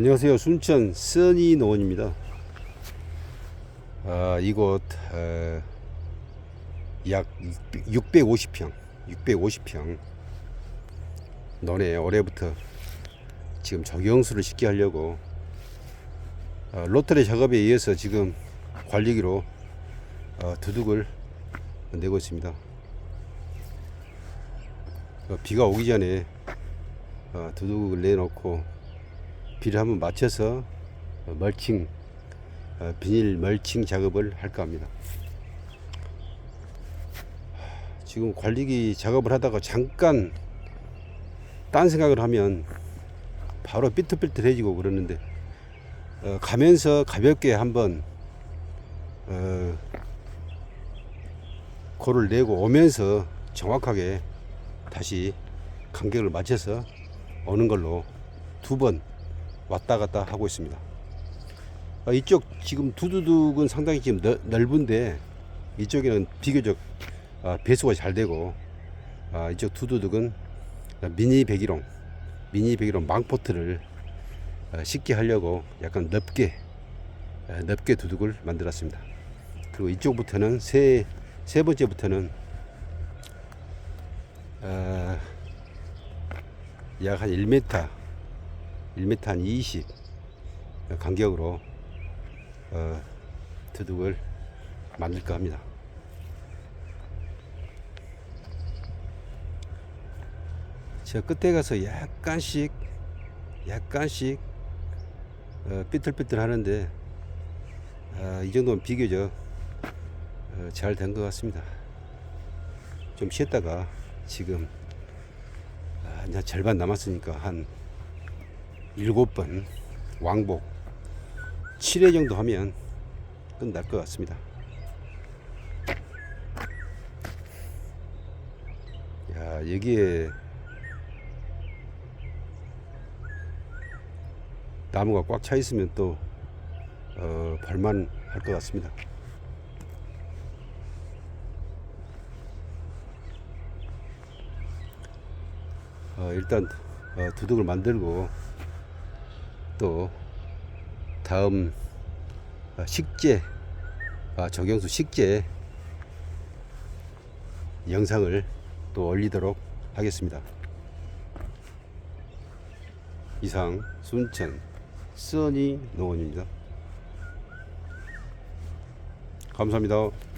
안녕하세요. 순천 써니 노원입니다. 아, 이곳 어, 약 650평, 650평 논에 올해부터 지금 적용수를 쉽게 하려고 어, 로터리 작업에 의해서 지금 관리기로 어, 두둑을 내고 있습니다. 어, 비가 오기 전에 어, 두둑을 내놓고 비를 한번 맞춰서 어, 멀칭 어, 비닐 멀칭 작업을 할까 합니다. 하, 지금 관리기 작업을 하다가 잠깐 딴 생각을 하면 바로 삐뚤삐뚤해지고 그러는데 어, 가면서 가볍게 한번 어, 코를 내고 오면서 정확하게 다시 간격을 맞춰서 오는 걸로 두번 왔다 갔다 하고 있습니다. 아, 이쪽 지금 두두둑은 상당히 지금 넓, 넓은데 이쪽에는 비교적 아, 배수가 잘 되고 아, 이쪽 두두둑은 미니 배기롱 미니 배기롱 망포트를 아, 쉽게 하려고 약간 넓게 아, 넓게 두둑을 만들었습니다. 그리고 이쪽부터는 세, 세 번째부터는 아, 약한 1m 1m 한 20 간격으로 어, 두둑을 만들까 합니다. 저 끝에 가서 약간씩 약간씩 어, 삐뚤삐뚤 하는데 아, 이 정도면 비교적 어, 잘된 것 같습니다. 좀 쉬었다가 지금 아, 이제 절반 남았으니까 한 일곱 번 왕복 7회 정도 하면 끝날 것 같습니다. 야, 여기에 나무가 꽉 차 있으면 또 어, 볼만 할 것 같습니다. 어, 일단 어, 두둑을 만들고 또 다음 어, 식재 아, 적용수 식재 영상을 또 올리도록 하겠습니다. 이상 순천 써니 농원입니다. 감사합니다.